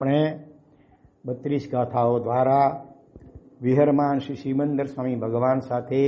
આપણે બત્રીસ ગાથાઓ દ્વારા વિહરમાન શ્રી સિમંદર સ્વામી ભગવાન સાથે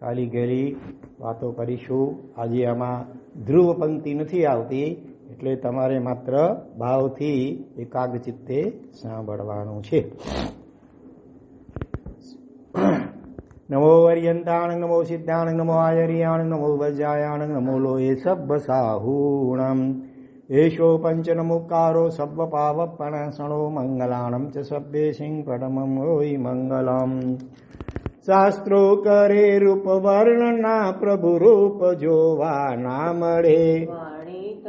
કાલી ગયેલી વાતો કરીશું. આજે આમાં ધ્રુવ પંક્તિ નથી આવતી, એટલે તમારે માત્ર ભાવથી એકાગ્ર ચિત્તે સાંભળવાનું છે. નમો વર્યંતાણ, નમો સિદ્ધાણ, નમો આયર્યાણ, નમો વજાયાણ, નમો લોહે સબ્બ સાહૂણમ એશો પંચનમુકારો સબ્બ પાવપણસણો મંગલાણમ ચ સભ્ય સિંહ પડમમ હોય મંગલમ શાસ્ત્રો કરે રૂપ વર્ણના પ્રભુ રૂપ જોવા ના મળે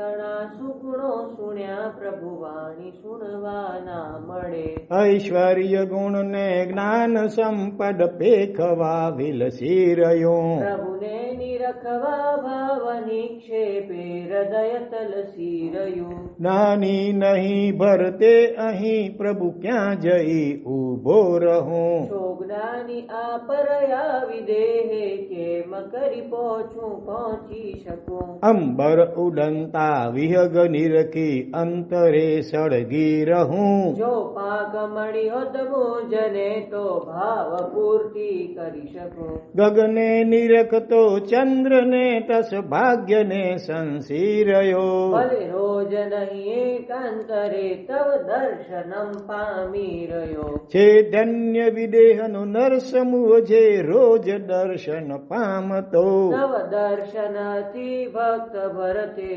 તણા સુગુણો સુણ્યા પ્રભુ વાણી સુણવા ના મળે. ઐશ્વર્ય ગુણ ને જ્ઞાન સંપદ પેખવા વિલસી રહ્યો. પ્રભુને નિરખવા ભાવ નિક્ષેપે હૃદય તલસી રહ્યું. નાની નહીં ભરતે અહીં પ્રભુ ક્યાં જઈ ઊભો રહું? ચોગડાની આ પરયા વિદેહે કેમ કરી પહોંચું પહોંચી શકું? અંબર ઉડંતા વિહગ નિરખી અંતરે સળગી રહું. જો પાક મળી હોત મુજને તો ભાવ પૂર્તિ કરી શકું. ગગને નિરખતો ચંદ્રને તસ ભાગ્યને સંસી રહ્યો ભલે રોજ નહીં એકાંતરે તવ દર્શનમ પામી રહ્યો. છે ધન્ય વિદેહનો નર સમૂહ જે રોજ દર્શન પામતો. તવ દર્શનથી ભક્ત ભરતે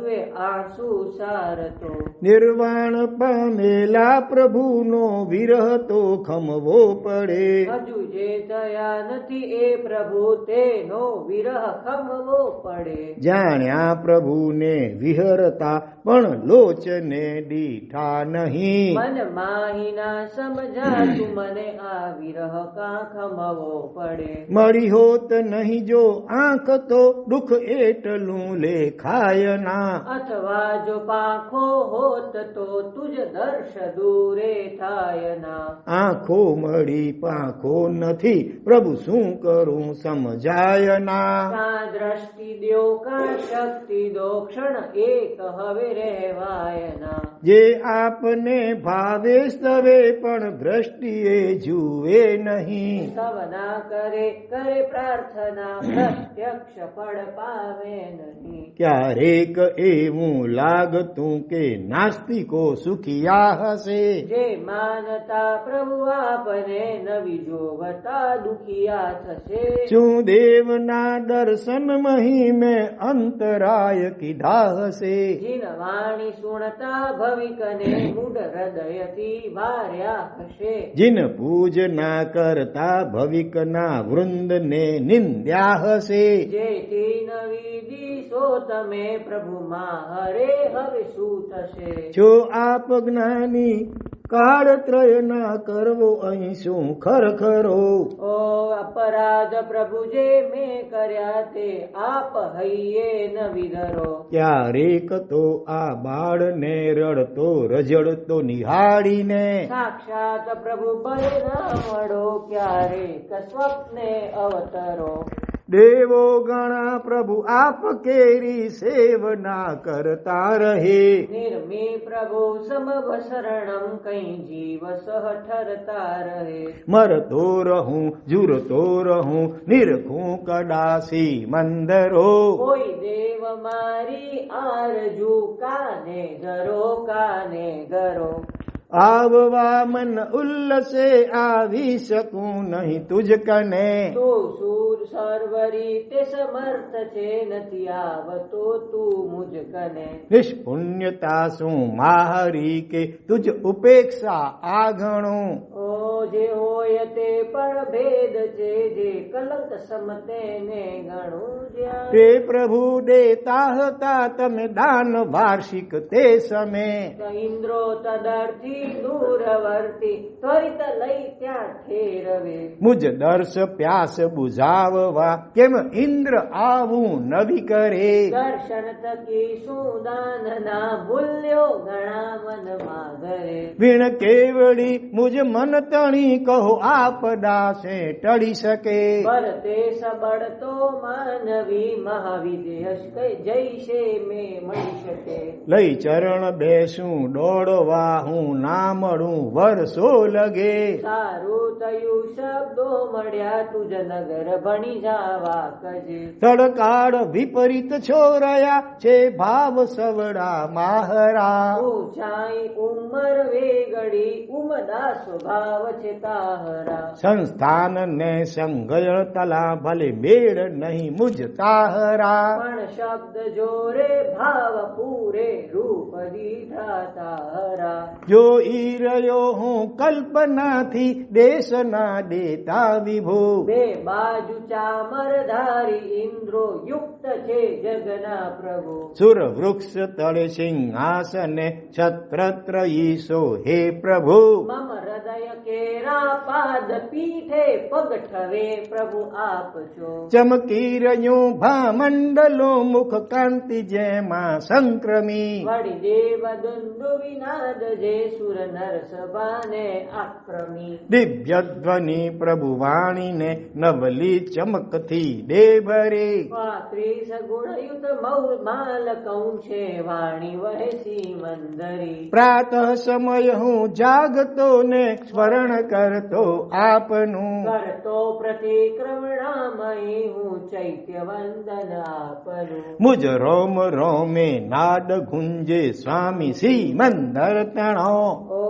હજુએ આંસુ સારતો. નિર્વાણ પામેલા પ્રભુનો વિરહ તો ખમવો પડે. હજુ જે થયા નથી એ પ્રભુ તેનો વિરહ ખમવો પડે. જાણ્યા પ્રભુને વિહરતા પણ લોચને દીઠા નહીં. મન માહિના સમજાતું મને આ વિરહ કા ખમવો પડે? મળી હોત નહીં જો આંખ તો દુઃખ એટલું લેખાય ના. અથવા જો પાંખો હોત તો તુજ દર્શ દૂરે થાય ના આંખો મળી પાંખો નથી પ્રભુ શું કરું સમજાય ના દ્રષ્ટિ દ્યો કા શક્તિ દો ક્ષણ એક હવે રહેવાય ના જે આપને ભાવે સવે પણ દ્રષ્ટિએ જુએ નહીં સવના કરે કરે પ્રાર્થના પ્રત્યક્ષ ફળ પાવે નહીં ક્યારેક એવું લાગતું કે નાસ્તિકો સુખિયા હશે. જે માનતા પ્રભુ આપને નવી જોવતા દુખિયા થશે. શું દેવના દર્શન મહિમે અંતરાય કીધા હશે? જીન વાણી સુણતા ભવિકને મૂઢ હૃદયથી વાર્યા હશે. જીન પૂજના કરતા ભવિકના વૃંદને નિંદ્યા હશે. જે નવી દિશો તમે પ્રભુમાં હરે હવે શું થશે? જો આપ જ્ઞાની કાળત્રય ના કરવો અહીં શું ખરખરો? ઓ અપરાધ પ્રભુ જે મેં કર્યા તે આપ હૈયે ન વિધરો. ક્યારેક તો આ બાળને રડતો રજડતો નિહાળીને? સાક્ષાત પ્રભુ પર ના મળો ક્યારેક સ્વપ્ને અવતરો. દેવો ગણા પ્રભુ આપ કેરી સેવના કરતા રહે. નિર્મે પ્રભુ સમવ શરણમ કઈ જીવ સહ ઠરતા રહે. મરતો રહું જુરતો રહું નિરખું કડાસી મંદરો. કોઈ દેવ મારી આરજુ કાને ગરો કાને ગરો આવવા મન ઉલ્લસે આવી શકું નહીં તુજ કને તું સૂર સર્વ રીતે સમર્થ છે નથી આવતો તું મુજ કને નિષ્પુણ્યતા શું માહરી કે તુજ ઉપેક્ષા આગણું? ઓ જે હોય તે પણ ભેદ છે જે કલંક સમતે ને ગણું તે પ્રભુ દેતા હતા તમે દાન વાર્ષિક તે સમે ઇન્દ્રો તદર્થી દૂરવર્તી ત્વરિત લઈ ત્યાં ઠેરવે. મુજ દર્શ પ્યાસ બુઝાવવા કેમ ઇન્દ્ર આવું નવી કરે? દર્શન ના ઘણા વિણ કેવડી મુજ મન તણી કહો આપદા સે ટળી શકે. સબળ તો માનવી મહાવિદેહશ કઈ જૈસે મેં મળી શકે. લઈ ચરણ બેસું દોડવા હું ના વરસો લગે. સારું થયું શબ્દો મળ્યા તુજ નગર ભણી જાવા કજે તડકાળ વિપરીત છોરાયા છે ભાવ સવડા માહરા. ઊંચાઈ ઉંમર વેગડી ઉમદા સ્વભાવ છે તાહરા. સંસ્થાન ને સંગળ તલા ભલે મેળ નહીં મુજ તાહરા. પણ શબ્દ જોરે ભાવ પૂરે રૂપ દીધા તારા જો ઈ રહ્યો હું કલ્પનાથી દેશના દેતા વિભો. બે બાજુ ચામરધારી ઇન્દ્રો યુક્ત છે જગના પ્રભુ. સુર વૃક્ષ તળે સિંહાસને છત્રત્ર ઈશો હે પ્રભુ. મમ હૃદય કેરા પાદ પીઠે પગ ઠવે પ્રભુ આપ છો. ચમકી રહ્યું ભામંડલો મુખ કાંતિ જેમાં સંક્રમી. વળી દેવ દુંદુ વિનાદ જે સુર નર સભાને આક્રમી દિવ્ય ધ્વનિ પ્રભુ વાણીને નવલી ચમકથી દે ભરે પાંત્રીસ ગુણયુત મૌ માલ કૌ છે વાણી વહેસી મંદરી પ્રાતઃ સમય હું જાગતો ને સ્મરણ કરતો આપનું કરતો પ્રતિક્રમણામય મુજ રોમ રોમે નાદ ગુંજે સ્વામી શ્રી મંદર તણો ઓ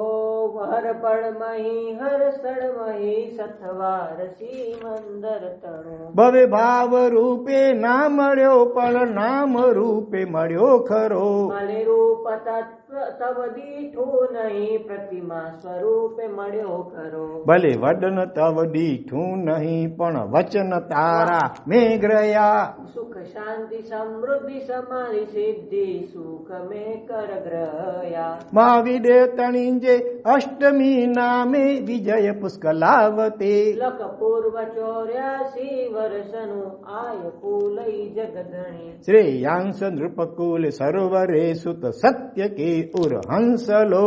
હર પળમહી હર સળમહી સથવાર શ્રી મંદર તણો ભવે ભાવ રૂપે ના મળ્યો પણ નામ રૂપે મળ્યો ખરો. રૂપ તત્વ તવ દીઠું નહીં પ્રતિમા સ્વરૂપે મળ્યો ખરો. ભલે વડન તવ દીઠું નહીં પણ વચન તારા મેઘ્રયા સુખ શાંતિ સમૃદ્ધિ સમારી સિદ્ધિ સુખ મે કર ગ્રહયા. મહાવિદે તણીજે અષ્ટમી નામે વિજય પુષ્કલાવતે. લખ પૂર્વ ચોર્યાસી વર્ષનું આય કુલઈ જગધણી શ્રેયાંશ નૃપકુલ સરોવરે સુત સત્ય કે ઉર હંસલો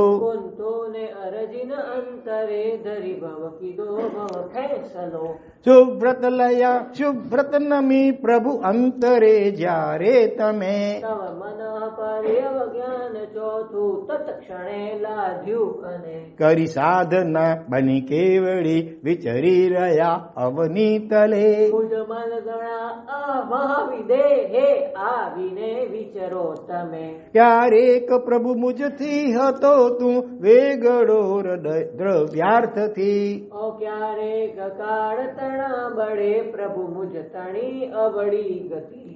શુભ્રત લયા શુભ્રત નમી પ્રભુ અંતરે જ્યારે તમે કરી સાધના બની કેવડી વિચરી રહ્યા અવની તલે આવીને વિચરો તમે ક્યારેક પ્રભુ મુજથી હતો તું વેગડો હૃદય દ્રવ્યાર્થથી. ઓ ક્યારેક કાળ તણા બળે પ્રભુ મુજ તણી અવળી ગતિ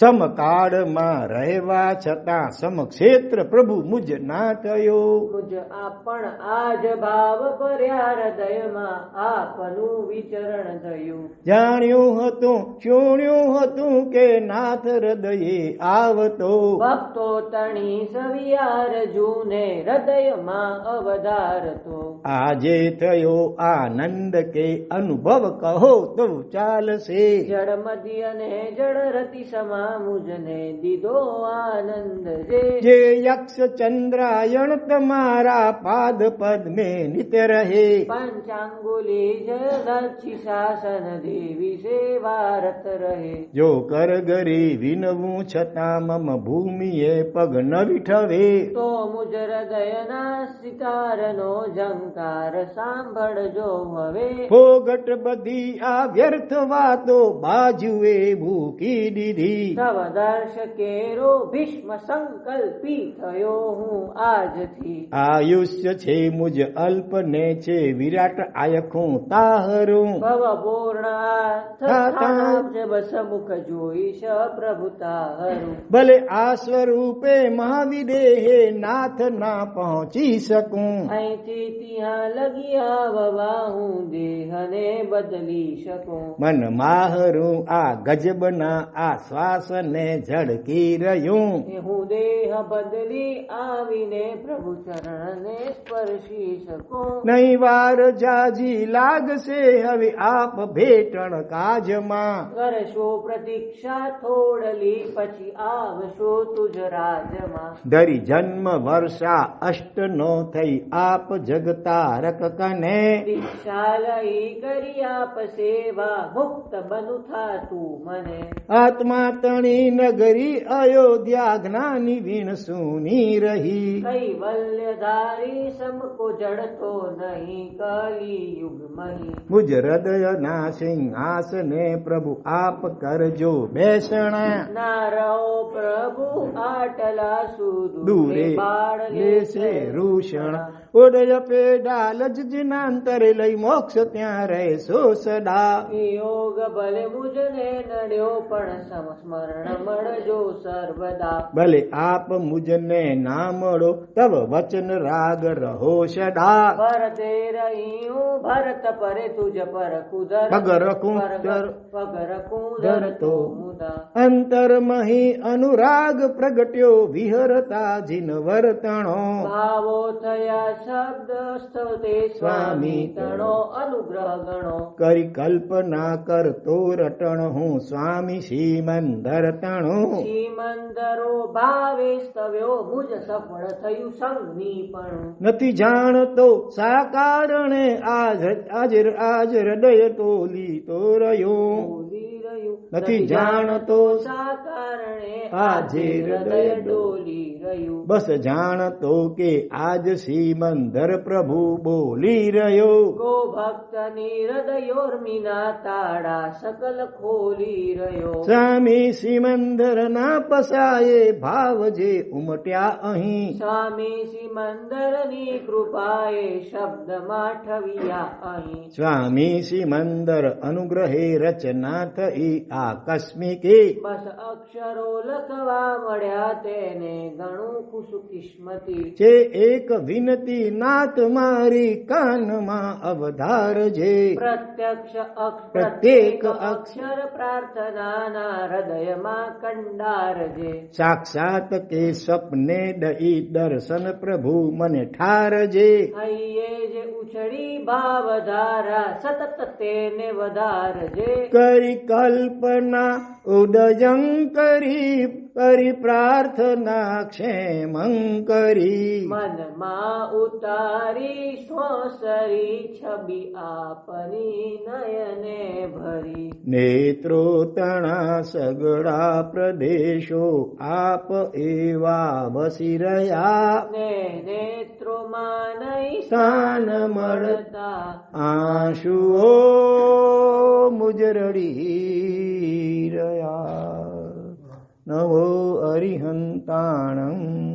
સમકાળમાં રહેવા છતાં સમક્ષેત્ર પ્રભુ મુજ ના થયો. મુજ આપણ આજ ભાવ ભર્યા હૃદયમાં આપનું વિચરણ થયું. જાણ્યું હતું ચૂણ્યું હતું કે નાથ હૃદયે આવતો. ભક્તો તણી સવિયાર જૂને હૃદયમાં અવધારતો. આજે થયો આનંદ કે અનુભવ કહો તો ચાલશે. જળ મધ્ય અને જળ રતિ સમા મુજને દીધો આનંદ જે જે યક્ષ ચંદ્રાયણ તમારા પાદ પદ્મે નિત રહે પંચાંગુલી જલક્ષી શાસન દેવી સેવારત રહે જો કર ગરી વિનવું છતાં મમ ભૂમિએ પગ ન વિઠવે તો મુજ હૃદયના શિકારનો જંકાર સાંભળજો હવે ફોગટ બધી આ વ્યર્થ વાતો બાજુએ ભૂકી દીધી ભીષ્મ સંકલ્પી થયો હું આજથી આયુષ્ય છે મુજ અલ્પ ને છે વિરાટ આયખું તાહરું ભવ પૂર્ણ જોઈશ પ્રભુ તાહરું ભલે આ સ્વરૂપે મહાવિદેહે નાથ ના પહોંચી શકું અહીંથી ત્યાં લગી આવવા હું દેહને બદલી શકું મન માહરું આ ગજબના આ શ્વાસ સિંહાસને ઝડકી રહ્યું. હું દેહ બદલી આવીને પ્રભુ ચરણને સ્પર્શી શકું. નહીં વાર જાજી લાગશે હવે આપ ભેટણ કાજમાં. કરશો પ્રતીક્ષા થોડલી પછી આવશો તુજ રાજમાં. ધરી જન્મ વર્ષા અષ્ટ નો થઈ આપ જગતારક કને. દીક્ષા લઈ કરી આપ સેવા મુક્ત બનુ થાતું મને. આત્મા તણી નગરી અયોધ્યા જ્ઞાની વીણ સુની રહી. કૈવલ્યધારી સમકો જડતો નહીં કલી યુગ મહી મુજ હૃદયના સિંહાસને પ્રભુ આપ કરજો બેસણ. ના રહો પ્રભુ આટલા સુદૂરે દૂરે બાળ લેશે રૂષણ. ઓડય પેડા લજનાંતરે લઈ મોક્ષ ત્યાં રહેશો સદા. યોગ ભલે મુજને નડ્યો પણ સમસ્મરણ મળજો સર્વદા. ભલે આપ મુજને ના મળો તબ વચન રાગ રહો સદા. ભરતે રહ્યું ભરત પરે તુજ પર કુદર પગર કુદર પગર કુદર તો મુદા. અંતરમહી અનુરાગ પ્રગટ્યો વિહરતા જીન વર્તણો ભાવો શબ્દ સ્વામી તણો અનુગ્રહ ગણો. કરી કલ્પના કરતો રટણ હું સ્વામી શ્રીમંદર તણું. શ્રીમંદરો ભાવે સ્તવ્યો મુજ સફળ થયું સંગની પણ. નથી જાણતો સા કારણે આજ આજ આજ હૃદય તોલી તો રહ્યો? નથી જાણતો સા કારણે આજે હૃદય ડોલી બસ જાણતો કે આજ શ્રીમંદર પ્રભુ બોલી રહ્યો. ગો ભક્તની હૃદયોર્મિના તાળા સકલ ખોલી રહ્યો. સ્વામી શ્રીમંદર ના પસાયે ભાવ જે ઉમટ્યા અહીં. સ્વામી સિમંદરની કૃપાએ શબ્દ ઠવ્યા અહીં. સ્વામી શ્રીમંદર અનુગ્રહે રચના થઈ આકસ્મિકે. બસ અક્ષરો લખવા મળ્યા તેને ઘણું છે એક વિનતી નાથ મારી કાનમાં અવધારજે પ્રત્યક્ષ પ્રત્યેક પ્રત્યેક અક્ષર પ્રાર્થનાના હૃદયમાં કંડારજે સાક્ષાત કે સ્વપ્ને દઈ દર્શન પ્રભુ મને ઠારજે હૈયે જે ઉછળી ભાવધારા સતત તેને વધારજે કરી કલ્પના ઉદયં કરી કરી પ્રાર્થના ક્ષેમં કરી. મનમાં ઉતારી સોસરી છબી આપની નયને ભરી. નેત્રો તણા સગડા પ્રદેશો આપ એવા વસી રહ્યા. ને નેત્રોમાં નહીં સ્થાન મળતા આંસુઓ મુજરડી રહ્યા. नमो अरिहन्ताणम्।